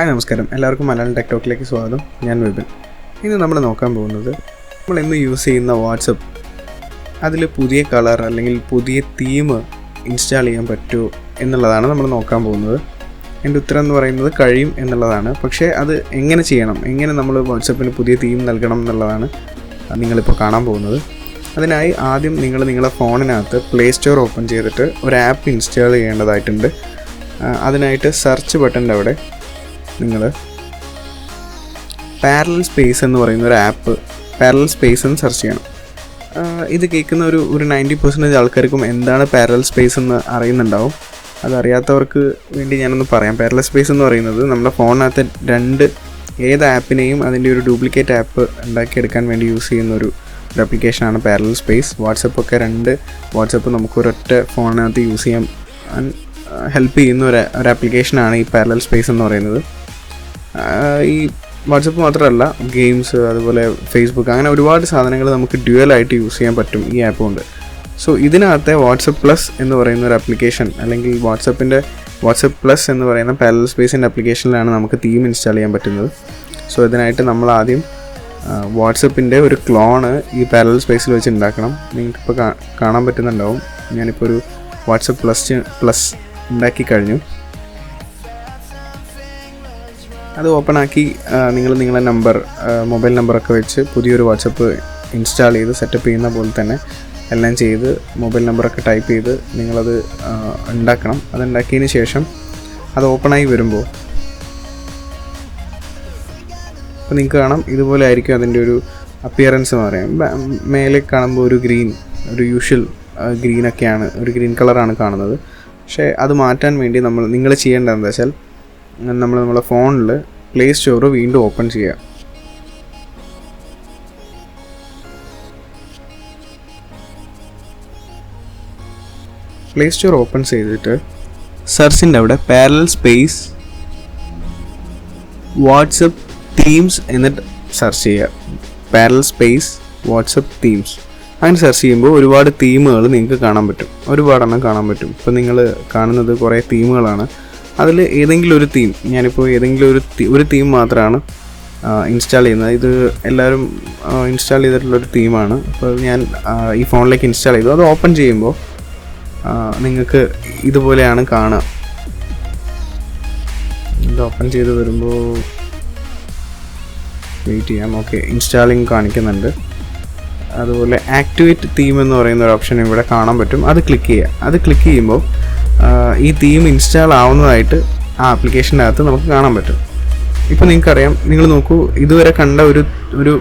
Hi നമസ്കാരം. എല്ലാവർക്കും മലയാളം ടെക്ടോക്കിലേക്ക് സ്വാഗതം. ഞാൻ വിപിൻ. ഇന്ന് നമ്മൾ നോക്കാൻ പോകുന്നത് നമ്മൾ ഇന്ന് യൂസ് ചെയ്യുന്ന വാട്സപ്പ് അതിൽ പുതിയ കളർ അല്ലെങ്കിൽ പുതിയ തീം ഇൻസ്റ്റാൾ ചെയ്യാൻ പറ്റുമോ എന്നുള്ളതാണ് നമ്മൾ നോക്കാൻ പോകുന്നത്. എന്റെ ഉത്തരം എന്ന് പറയുന്നത് കഴിയും എന്നുള്ളതാണ്. പക്ഷേ അത് എങ്ങനെ ചെയ്യണം? എങ്ങനെ നമ്മൾ വാട്സപ്പിന് പുതിയ തീം നൽകണം എന്നുള്ളതാണ് നിങ്ങളിപ്പോൾ കാണാൻ പോകുന്നത്. അതിനായി ആദ്യം നിങ്ങൾ നിങ്ങളുടെ ഫോണിനകത്ത് പ്ലേ സ്റ്റോർ ഓപ്പൺ ചെയ്തിട്ട് ഒരു ആപ്പ് ഇൻസ്റ്റാൾ ചെയ്യേണ്ടതായിട്ടുണ്ട്. അതിനായിട്ട് സെർച്ച് ബട്ടന്റെ അവിടെ നിങ്ങൾ പാരലൽ സ്പേസ് എന്ന് പറയുന്ന ഒരു ആപ്പ് പാരലൽ സ്പേസ് എന്ന് സെർച്ച് ചെയ്യണം. ഇത് കേൾക്കുന്ന ഒരു ഒരു നയന്റി പെർസെന്റേജ് ആൾക്കാർക്കും എന്താണ് പാരലൽ സ്പേസ് എന്ന് അറിയുന്നുണ്ടാവും. അതറിയാത്തവർക്ക് വേണ്ടി ഞാനൊന്ന് പറയാം. പാരലൽ സ്പേസ് എന്ന് പറയുന്നത് നമ്മുടെ ഫോണിനകത്ത് രണ്ട് ഏത് ആപ്പിനെയും അതിന്റെ ഒരു ഡ്യൂപ്ലിക്കേറ്റ് ആപ്പ് ഉണ്ടാക്കിയെടുക്കാൻ വേണ്ടി യൂസ് ചെയ്യുന്ന ഒരു ഒരു ആപ്ലിക്കേഷനാണ് പാരലൽ സ്പേസ് വാട്സപ്പൊക്കെ രണ്ട് വാട്സപ്പ് നമുക്ക് ഒരൊറ്റ ഫോണിനകത്ത് യൂസ് ചെയ്യാൻ ഹെൽപ്പ് ചെയ്യുന്ന ഒരു ഒരു ആപ്ലിക്കേഷനാണ് ഈ പാരലൽ സ്പേസ് എന്ന് പറയുന്നത്. ഈ വാട്സപ്പ് മാത്രമല്ല ഗെയിംസ് അതുപോലെ ഫേസ്ബുക്ക് അങ്ങനെ ഒരുപാട് സാധനങ്ങൾ നമുക്ക് ഡ്യുവലായിട്ട് യൂസ് ചെയ്യാൻ പറ്റും ഈ ആപ്പ് കൊണ്ട്. സോ ഇതിനകത്തെ വാട്സപ്പ് പ്ലസ് എന്ന് പറയുന്ന ഒരു ആപ്ലിക്കേഷൻ അല്ലെങ്കിൽ വാട്സപ്പിന്റെ വാട്സപ്പ് പ്ലസ് എന്ന് പറയുന്ന പാരൽ സ്പേസിന്റെ ആപ്ലിക്കേഷനിലാണ് നമുക്ക് തീം ഇൻസ്റ്റാൾ ചെയ്യാൻ പറ്റുന്നത്. സോ ഇതിനായിട്ട് നമ്മൾ ആദ്യം വാട്സപ്പിന്റെ ഒരു ക്ലോണ് ഈ പാരൽ സ്പേസിൽ വെച്ച് ഉണ്ടാക്കണം. നിങ്ങൾക്കിപ്പോൾ കാണാൻ പറ്റുന്നുണ്ടാവും. ഞാനിപ്പോൾ ഒരു വാട്സപ്പ് പ്ലസ് പ്ലസ് ഉണ്ടാക്കി കഴിഞ്ഞു. അത് ഓപ്പൺ ആക്കി നിങ്ങൾ നിങ്ങളുടെ നമ്പർ മൊബൈൽ നമ്പറൊക്കെ വെച്ച് പുതിയൊരു വാട്സപ്പ് ഇൻസ്റ്റാൾ ചെയ്ത് സെറ്റപ്പ് ചെയ്യുന്ന പോലെ തന്നെ എല്ലാം ചെയ്ത് മൊബൈൽ നമ്പറൊക്കെ ടൈപ്പ് ചെയ്ത് നിങ്ങളത് ഉണ്ടാക്കണം. അത് ഉണ്ടാക്കിയതിന് ശേഷം അത് ഓപ്പണായി വരുമ്പോൾ അപ്പോൾ നിങ്ങൾക്ക് കാണാം ഇതുപോലെ ആയിരിക്കും അതിന്റെ ഒരു അപ്പിയറൻസ് എന്ന് പറയാം. മേലെ കാണുമ്പോൾ ഒരു ഗ്രീൻ ഒരു യൂഷ്വൽ ഗ്രീനൊക്കെയാണ് ഒരു ഗ്രീൻ കളറാണ് കാണുന്നത്. പക്ഷേ അത് മാറ്റാൻ വേണ്ടി നമ്മൾ നിങ്ങൾ ചെയ്യേണ്ടത് വെച്ചാൽ നമ്മൾ നമ്മുടെ ഫോണിൽ പ്ലേ സ്റ്റോർ വീണ്ടും ഓപ്പൺ ചെയ്യുക പ്ലേ സ്റ്റോർ ഓപ്പൺ ചെയ്തിട്ട് സെർച്ചിന്റെ അവിടെ പാരലൽ സ്പേസ് വാട്സപ്പ് തീംസ് എന്നിട്ട് സെർച്ച് ചെയ്യുക പാരലൽ സ്പേസ് വാട്സപ്പ് തീംസ് അങ്ങനെ സെർച്ച് ചെയ്യുമ്പോൾ ഒരുപാട് തീമുകൾ നിങ്ങൾക്ക് കാണാൻ പറ്റും. ഒരുപാടെണ്ണം കാണാൻ പറ്റും. ഇപ്പോൾ നിങ്ങൾ കാണുന്നത് കുറേ തീമുകളാണ് അതിൽ ഏതെങ്കിലും ഒരു തീം ഞാനിപ്പോൾ ഏതെങ്കിലും ഒരു ഒരു തീം മാത്രമാണ് ഇൻസ്റ്റാൾ ചെയ്യുന്നത്. ഇത് എല്ലാവരും ഇൻസ്റ്റാൾ ചെയ്തിട്ടുള്ളൊരു തീമാണ് അപ്പോൾ ഞാൻ ഈ ഫോണിലേക്ക് ഇൻസ്റ്റാൾ ചെയ്തു. അത് ഓപ്പൺ ചെയ്യുമ്പോൾ നിങ്ങൾക്ക് ഇതുപോലെയാണ് കാണുക ഇത് ഓപ്പൺ ചെയ്ത് വരുമ്പോൾ വെയിറ്റ് ചെയ്യാം. ഓക്കെ ഇൻസ്റ്റാളിങ് കാണിക്കുന്നുണ്ട്. അതുപോലെ ആക്ടിവേറ്റ് തീം എന്ന് പറയുന്ന ഒരു ഓപ്ഷൻ ഇവിടെ കാണാൻ പറ്റും. അത് ക്ലിക്ക് ചെയ്യുക. അത് ക്ലിക്ക് ചെയ്യുമ്പോൾ ഈ തീം ഇൻസ്റ്റാൾ ആവുന്നതായിട്ട് ആ ആപ്ലിക്കേഷന്റെ അകത്ത് നമുക്ക് കാണാൻ പറ്റും. ഇപ്പോൾ നിങ്ങൾക്കറിയാം നിങ്ങൾ നോക്കൂ ഇതുവരെ കണ്ട ഒരു ഒരു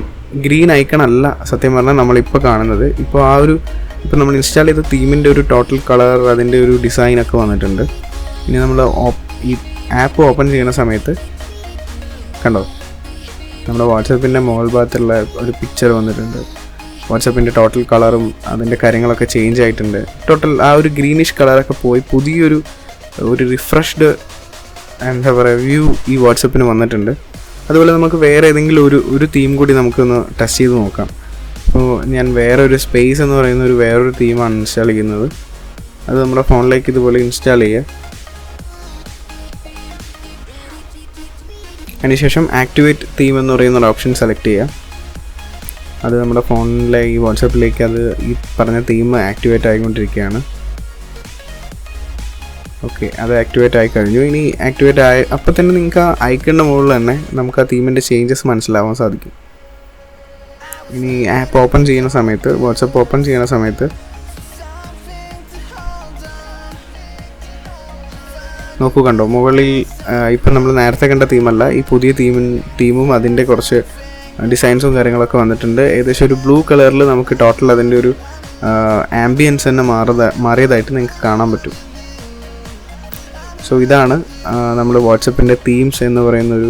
ഗ്രീൻ ഐക്കൺ അല്ല സത്യം പറഞ്ഞാൽ നമ്മളിപ്പോൾ കാണുന്നത്. ഇപ്പോൾ ആ ഒരു ഇപ്പോൾ നമ്മൾ ഇൻസ്റ്റാൾ ചെയ്ത തീമിന്റെ ഒരു ടോട്ടൽ കളർ അതിന്റെ ഒരു ഡിസൈൻ ഒക്കെ വന്നിട്ടുണ്ട്. ഇനി നമ്മൾ ഈ ആപ്പ് ഓപ്പൺ ചെയ്യുന്ന സമയത്ത് കണ്ടോ? നമ്മുടെ വാട്സപ്പിന്റെ മുകൾ ഭാഗത്തുള്ള ഒരു പിക്ചർ വന്നിട്ടുണ്ട്. വാട്സപ്പിന്റെ ടോട്ടൽ കളറും അതിന്റെ കാര്യങ്ങളൊക്കെ ചേഞ്ച് ആയിട്ടുണ്ട്. ടോട്ടൽ ആ ഒരു ഗ്രീനിഷ് കളറൊക്കെ പോയി പുതിയൊരു ഒരു റിഫ്രഷ്ഡ് എന്താ പറയുക വ്യൂ ഈ വാട്സപ്പിന് വന്നിട്ടുണ്ട്. അതുപോലെ നമുക്ക് വേറെ ഏതെങ്കിലും ഒരു ഒരു തീം കൂടി നമുക്കൊന്ന് ടെസ്റ്റ് ചെയ്ത് നോക്കാം. അപ്പോൾ ഞാൻ വേറെ ഒരു സ്പേസ് എന്ന് പറയുന്ന ഒരു വേറൊരു തീമാണ് ഇൻസ്റ്റാൾ ചെയ്യുന്നത്. അത് നമ്മുടെ ഫോണിലേക്ക് ഇതുപോലെ ഇൻസ്റ്റാൾ ചെയ്യുക. അതിനുശേഷം ആക്ടിവേറ്റ് തീം എന്ന് പറയുന്ന ഒരു ഓപ്ഷൻ സെലക്ട് ചെയ്യുക. അത് നമ്മുടെ ഫോണിലെ ഈ വാട്സപ്പിലേക്ക് അത് ഈ പറഞ്ഞ തീം ആക്ടിവേറ്റ് ആയിക്കൊണ്ടിരിക്കുകയാണ്. ഓക്കെ അത് ആക്ടിവേറ്റ് ആയി കഴിഞ്ഞു. ഇനി ആക്ടിവേറ്റ് ആയ അപ്പോൾ തന്നെ നിങ്ങൾക്ക് ആ ഐക്കണിന്റെ മുകളിൽ തന്നെ നമുക്ക് ആ തീമിന്റെ ചേഞ്ചസ് മനസ്സിലാവാൻ സാധിക്കും. ഇനി ആപ്പ് ഓപ്പൺ ചെയ്യുന്ന സമയത്ത് വാട്സപ്പ് ഓപ്പൺ ചെയ്യുന്ന സമയത്ത് നോക്കൂ കണ്ടോ മുകളിൽ ഇപ്പം നമ്മൾ നേരത്തെ കണ്ട തീമല്ല ഈ പുതിയ തീമിൻ തീമും അതിന്റെ കുറച്ച് ഡിസൈൻസും കാര്യങ്ങളൊക്കെ വന്നിട്ടുണ്ട്. ഏകദേശം ഒരു ബ്ലൂ കളറിൽ നമുക്ക് ടോട്ടൽ അതിന്റെ ഒരു ആംബിയൻസ് തന്നെ മാറത മാറിയതായിട്ട് നിങ്ങൾക്ക് കാണാൻ പറ്റും. സോ ഇതാണ് നമ്മൾ വാട്സപ്പിന്റെ തീംസ് എന്ന് പറയുന്ന ഒരു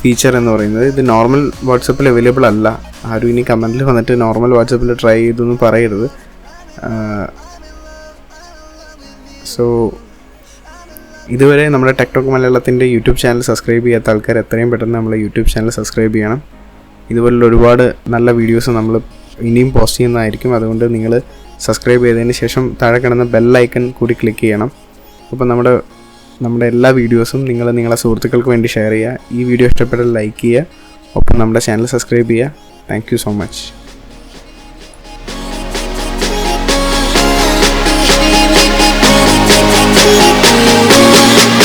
ഫീച്ചർ എന്ന് പറയുന്നത്. ഇത് നോർമൽ വാട്സപ്പിൽ അവൈലബിൾ അല്ല. ആരും ഇനി കമന്റിൽ വന്നിട്ട് നോർമൽ വാട്സപ്പിൽ ട്രൈ ചെയ്തൊന്നും പറയരുത്. സോ ഇതുവരെ നമ്മുടെ ടെക്ടോക്ക് മലയാളത്തിന്റെ യൂട്യൂബ് ചാനൽ സബ്സ്ക്രൈബ് ചെയ്യാത്ത ആൾക്കാർ എത്രയും പെട്ടെന്ന് നമ്മളെ യൂട്യൂബ് ചാനൽ സബ്സ്ക്രൈബ് ചെയ്യണം. ഇതുപോലുള്ള ഒരുപാട് നല്ല വീഡിയോസ് നമ്മൾ ഇനിയും പോസ്റ്റ് ചെയ്യുന്നതായിരിക്കും. അതുകൊണ്ട് നിങ്ങൾ സബ്സ്ക്രൈബ് ചെയ്തതിന് ശേഷം താഴെ കിടന്ന ബെല്ലൈക്കൺ കൂടി ക്ലിക്ക് ചെയ്യണം. അപ്പോൾ നമ്മുടെ നമ്മുടെ എല്ലാ വീഡിയോസും നിങ്ങൾ നിങ്ങളുടെ സുഹൃത്തുക്കൾക്ക് വേണ്ടി ഷെയർ ചെയ്യുക. ഈ വീഡിയോ ഇഷ്ടപ്പെട്ടാൽ ലൈക്ക് ചെയ്യുക. ഒപ്പം നമ്മുടെ ചാനൽ സബ്സ്ക്രൈബ് ചെയ്യുക. Thank so much